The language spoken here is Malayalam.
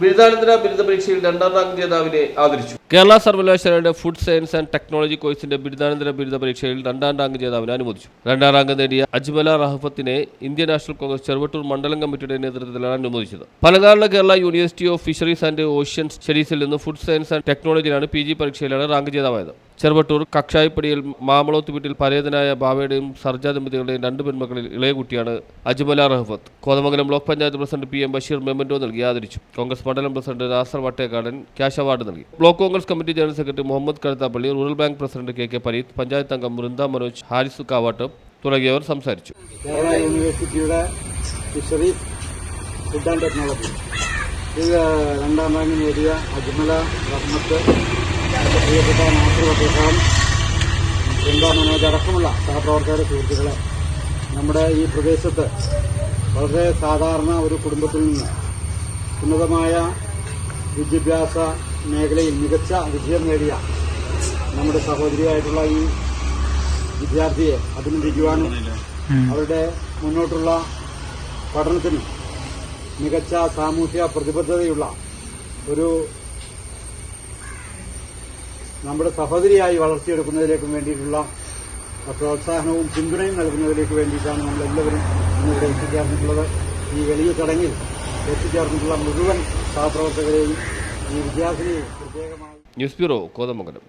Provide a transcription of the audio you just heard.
ബിരുദാനന്തര ബിരുദ പരീക്ഷയിൽ രണ്ടാം റാങ്ക് ജേതാവിനെ ആദരിച്ചു. കേരള സർവകലാശാലയുടെ ഫുഡ് സയൻസ് ആൻഡ് ടെക്നോളജി കോഴ്സിന്റെ ബിരുദാനന്തര ബിരുദ പരീക്ഷയിൽ രണ്ടാം റാങ്ക് ജേതാവിനെ അനുമോദിച്ചു. രണ്ടാം റാങ്ക് നേടിയ അജ്മല റഹഫത്തിനെ ഇന്ത്യൻ നാഷണൽ കോൺഗ്രസ് ചെറുവട്ടൂർ മണ്ഡലം കമ്മിറ്റിയുടെ നേതൃത്വത്തിലാണ് അനുമോദിച്ചത്. പലകാറിലെ Kerala University of Fisheries and Ocean സ്റ്റഡീസിൽ നിന്ന് ഫുഡ് സയൻസ് ആൻഡ് ടെക്നോളജിയിലാണ് പി ജി പരീക്ഷയിലാണ് റാങ്ക് ജേതാവായത്. ചെറുവട്ടൂർ കക്ഷായിപ്പടിയിൽ മാമളോത്ത് വീട്ടിൽ പരേതനായ ബാബയുടെയും സർജ ദമ്പതികളുടെയും രണ്ട് പെൺമക്കളിൽ ഇളയ കുട്ടിയാണ് Ajmala റഹഫത്ത്. Kothamangalam block panchayat president P M Basheer memento നൽകി ആദരിച്ചു. കോൺഗ്രസ് മണ്ഡലം president Nasar Vattekkadan cash award നൽകി. Block Congress committee general secretary Muhammad Kazhuthappally rural bank president K K Pareeth panchayat അംഗം വൃന്ദ മനോജ് ഹാരിസ് കാവാട്ട് തുടങ്ങിയവർ സംസാരിച്ചു. അടക്കമുള്ള സഹപ്രവർത്തകരുടെ സുഹൃത്തുക്കളെ നമ്മുടെ ഈ പ്രദേശത്ത് വളരെ സാധാരണ ഒരു കുടുംബത്തിൽ നിന്ന് ഉന്നതമായ വിദ്യാഭ്യാസ മേഖലയിൽ മികച്ച വിജയം നേടിയ നമ്മുടെ സഹോദരിയായിട്ടുള്ള ഈ വിദ്യാർത്ഥിയെ അഭിനന്ദിക്കുവാനും അവരുടെ മുന്നോട്ടുള്ള പഠനത്തിന് മികച്ച സാമൂഹ്യ പ്രതിബദ്ധതയുള്ള ഒരു നമ്മുടെ സഹോദരിയായി വളർത്തിയെടുക്കുന്നതിലേക്കും വേണ്ടിയിട്ടുള്ള പ്രോത്സാഹനവും പിന്തുണയും നൽകുന്നതിലേക്ക് വേണ്ടിയിട്ടാണ് നമ്മളെല്ലാവരും ഇന്നിവിടെ എത്തിക്കാറുള്ളത് ഈ വലിയ ചടങ്ങിൽ എത്തിച്ചേർന്നിട്ടുള്ള മുഴുവൻ സഹപ്രവർത്തകരെയും ഈ വിദ്യാർത്ഥിനിയെയും പ്രത്യേകമായി ന്യൂസ് ബ്യൂറോ കോതമംഗലം.